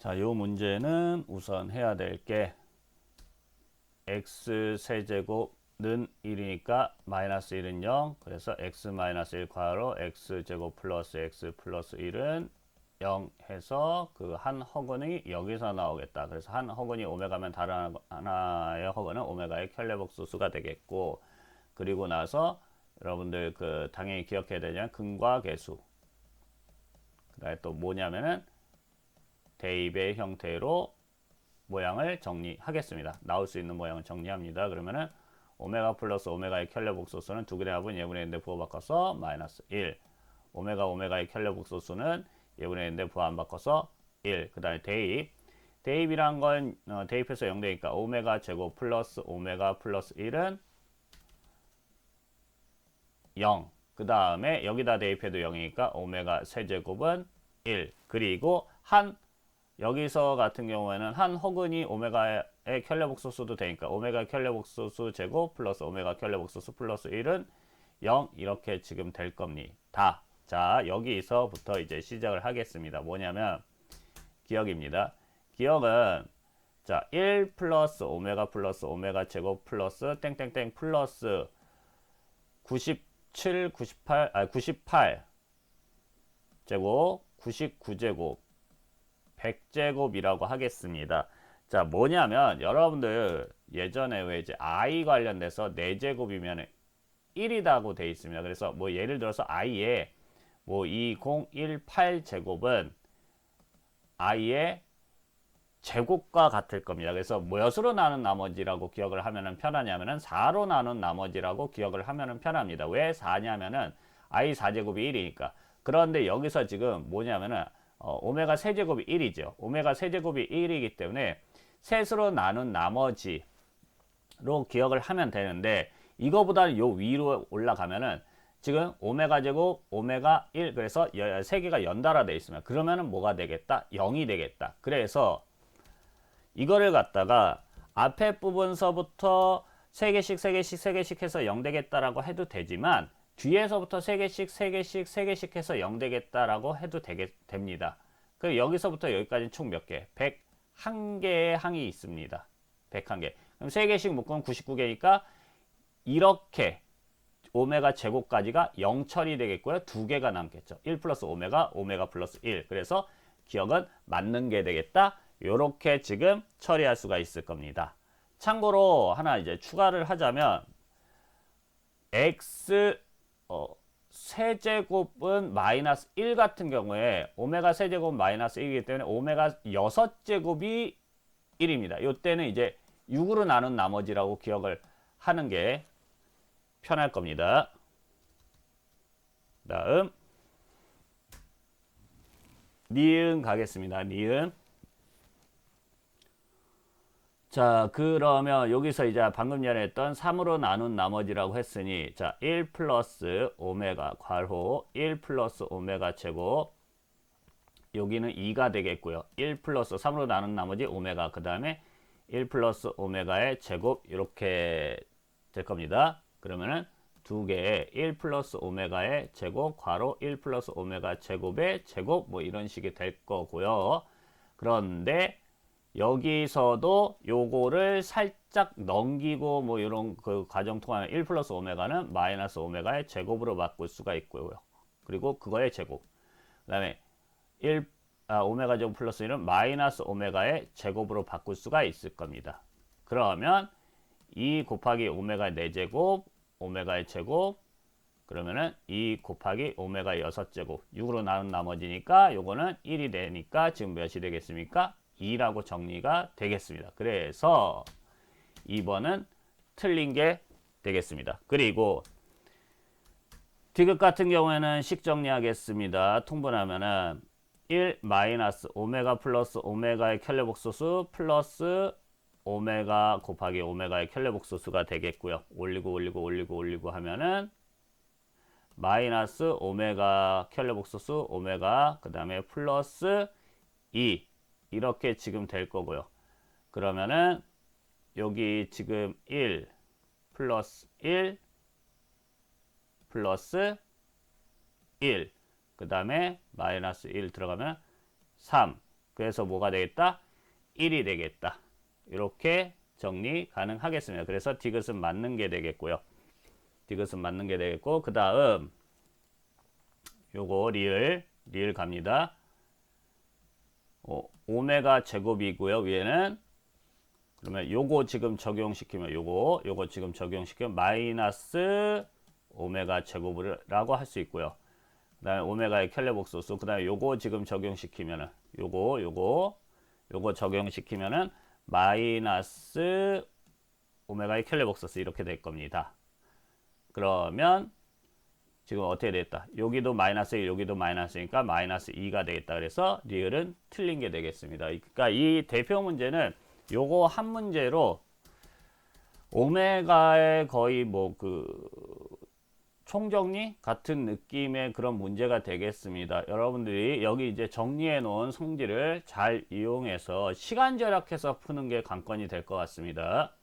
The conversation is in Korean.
자, 요 문제는 우선 해야 될 게 x 세제곱는 1이니까 마이너스 1은 0. 그래서 x 마이너스 1 괄호 x 제곱 플러스 x 플러스 1은 0 해서 그 한 허근이 여기서 나오겠다. 그래서 한 허근이 오메가면 다른 하나의 허근은 오메가의 켤레복수수가 되겠고 그리고 나서 여러분들 그 당연히 기억해야 되냐 근과 계수 그다음에 또 뭐냐면은 대입의 형태로 모양을 정리하겠습니다. 나올 수 있는 모양을 정리합니다. 그러면은 오메가 플러스 오메가의 켤레 복소수는 두 개의 합은 예분의 인데 부호 바꿔서 마이너스 1 오메가 오메가의 켤레 복소수는 예분의 인데 부호 안 바꿔서 1. 그 다음에 대입. 대입이란 건 어, 대입해서 0 되니까 오메가 제곱 플러스 오메가 플러스 1은 0. 그 다음에 여기다 대입해도 0이니까 오메가 세제곱은 1. 그리고 한 여기서 같은 경우에는 한 허근이 오메가의 켤레복소수도 되니까 오메가 켤레복소수 제곱 플러스 오메가 켤레복소수 플러스 1은 0 이렇게 지금 될 겁니다. 자 여기서부터 이제 시작을 하겠습니다. 뭐냐면 기억입니다. 기억은 자 1 플러스 오메가 플러스 오메가 제곱 플러스 땡땡땡 플러스 97, 98, 아 98 제곱 99제곱 100제곱이라고 하겠습니다. 자, 뭐냐면 여러분들 예전에 왜 이제 i 관련돼서 4제곱이면 1이다고 돼 있습니다. 그래서 뭐 예를 들어서 i의 뭐 2018 제곱은 i의 제곱과 같을 겁니다. 그래서 몇으로 나눈 나머지라고 기억을 하면은 편하냐면은 4로 나눈 나머지라고 기억을 하면은 편합니다. 왜 4냐면은 i 4제곱이 1이니까. 그런데 여기서 지금 뭐냐면은 어, 오메가 세제곱이 1이죠. 오메가 세제곱이 1이기 때문에 셋으로 나눈 나머지로 기억을 하면 되는데 이거보다 요 위로 올라가면은 지금 오메가 제곱 오메가 1 그래서 세 개가 연달아 돼 있으면 그러면은 뭐가 되겠다? 0이 되겠다. 그래서 이거를 갖다가 앞에 부분서부터 세 개씩 세 개씩 세 개씩 해서 0 되겠다라고 해도 되지만 뒤에서부터 3개씩, 3개씩, 3개씩 해서 0 되겠다라고 해도 되게, 됩니다. 그 여기서부터 여기까지 총몇 개? 101개의 항이 있습니다. 101개. 그럼 3개씩 묶으면 99개니까 이렇게 오메가 제곱까지가 0 처리 되겠고요. 두 개가 남겠죠. 1 플러스 오메가, 오메가 플러스 1. 그래서 기억은 맞는 게 되겠다. 요렇게 지금 처리할 수가 있을 겁니다. 참고로 하나 이제 추가를 하자면 x 어, 세제곱은 마이너스 1 같은 경우에 오메가 세제곱 마이너스 1이기 때문에 오메가 6제곱이 1입니다. 이때는 이제 6으로 나눈 나머지라고 기억을 하는 게 편할 겁니다. 다음 니은 가겠습니다. 니은 자, 그러면 여기서 이제 방금 전에 했던 3으로 나눈 나머지라고 했으니, 자, 1 플러스 오메가 괄호 1 플러스 오메가 제곱 여기는 2가 되겠고요. 1 플러스 3으로 나눈 나머지 오메가 그 다음에 1 플러스 오메가의 제곱 이렇게 될 겁니다. 그러면은 두 개의 1 플러스 오메가의 제곱 괄호 1 플러스 오메가 제곱의 제곱 뭐 이런 식이 될 거고요. 그런데 여기서도 요거를 살짝 넘기고 뭐 이런 그 과정 통하면 1 플러스 오메가는 마이너스 오메가의 제곱으로 바꿀 수가 있고요. 그리고 그거의 제곱. 그 다음에 1 아, 오메가 제곱 플러스 1은 마이너스 오메가의 제곱으로 바꿀 수가 있을 겁니다. 그러면 2 곱하기 오메가 4제곱, 오메가의 제곱, 그러면은 2 곱하기 오메가 6제곱, 6으로 나눈 나머지니까 요거는 1이 되니까 지금 몇이 되겠습니까? 2라고 정리가 되겠습니다. 그래서 2번은 틀린 게 되겠습니다. 그리고 디귿 같은 경우에는 식 정리하겠습니다. 통분하면은 1 마이너스 오메가 플러스 오메가의 켤레복소수 플러스 오메가 곱하기 오메가의 켤레복소수가 되겠고요. 올리고 올리고 올리고 올리고 하면은 마이너스 오메가 켤레복소수 오메가 그 다음에 플러스 2 이렇게 지금 될 거고요. 그러면은 여기 지금 1 플러스 1 플러스 1 그 다음에 마이너스 1 들어가면 3 그래서 뭐가 되겠다? 1이 되겠다. 이렇게 정리 가능하겠습니다. 그래서 디귿은 맞는 게 되겠고요. 디귿은 맞는 게 되겠고 그 다음 요거 리을 리을 갑니다. 어, 오메가 제곱이고요. 위에는 그러면 요거 지금 적용시키면 요거 요거 지금 적용시키면 마이너스 오메가 제곱이라고 할 수 있고요. 그다음에 오메가의 켈레복소수 그다음에 요거 지금 적용시키면은 요거 요거 요거 적용시키면은 마이너스 오메가의 켈레복소수 이렇게 될 겁니다. 그러면 지금 어떻게 됐다? 여기도 마이너스 1, 여기도 마이너스니까 마이너스 2가 되겠다. 그래서 리을은 틀린 게 되겠습니다. 그러니까 이 대표 문제는 요거 한 문제로 오메가의 거의 뭐 그 총정리 같은 느낌의 그런 문제가 되겠습니다. 여러분들이 여기 이제 정리해 놓은 성질을 잘 이용해서 시간 절약해서 푸는 게 관건이 될 것 같습니다.